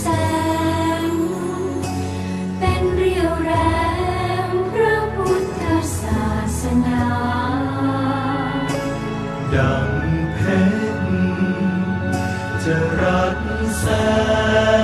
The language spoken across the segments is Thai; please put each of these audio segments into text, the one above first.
แสง เป็นเรียวแรงพระพุทธศาสนา ดังเพชรจะรัดแสง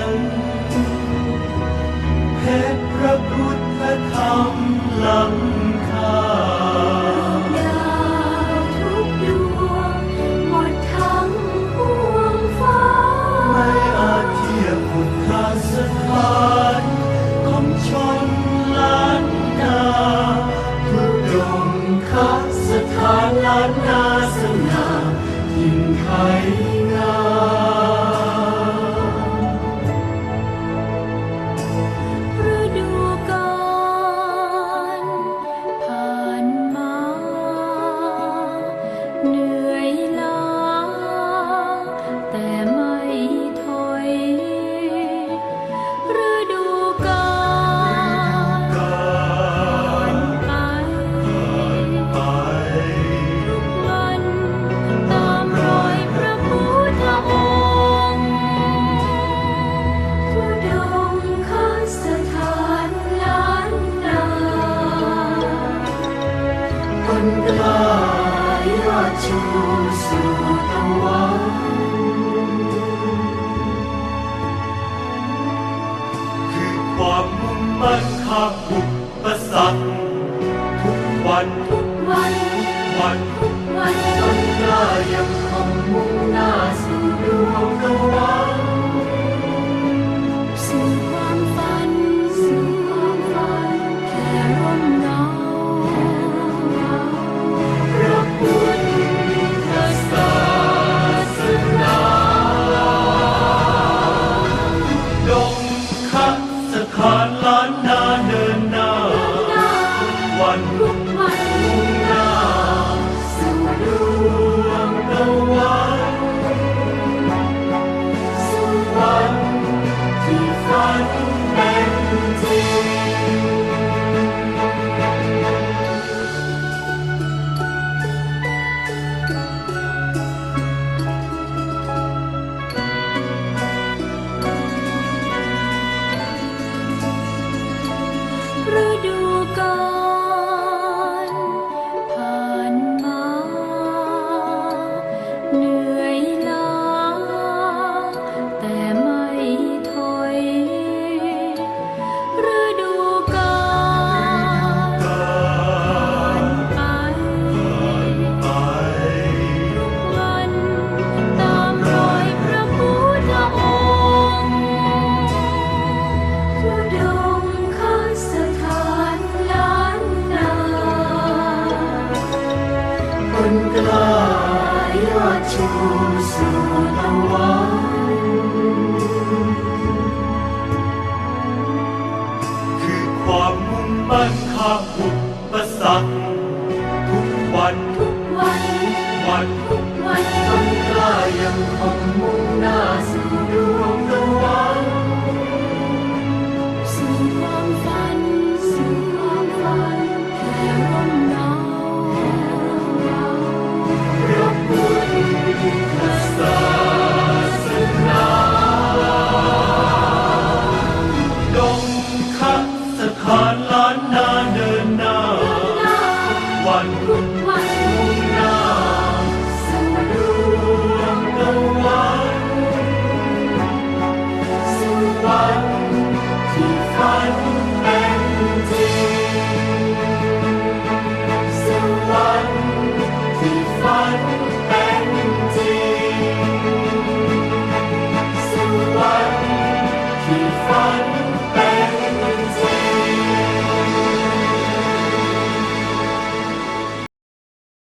คือความมุ่งมั่นข้ามอุปสรรทุกวันทุกวันทุกวัน คารล้านนาเดินนา วันทุกวันวันทุกวันคนกล้ายังคงมุ่งหน้าสู่ดวงตะวัน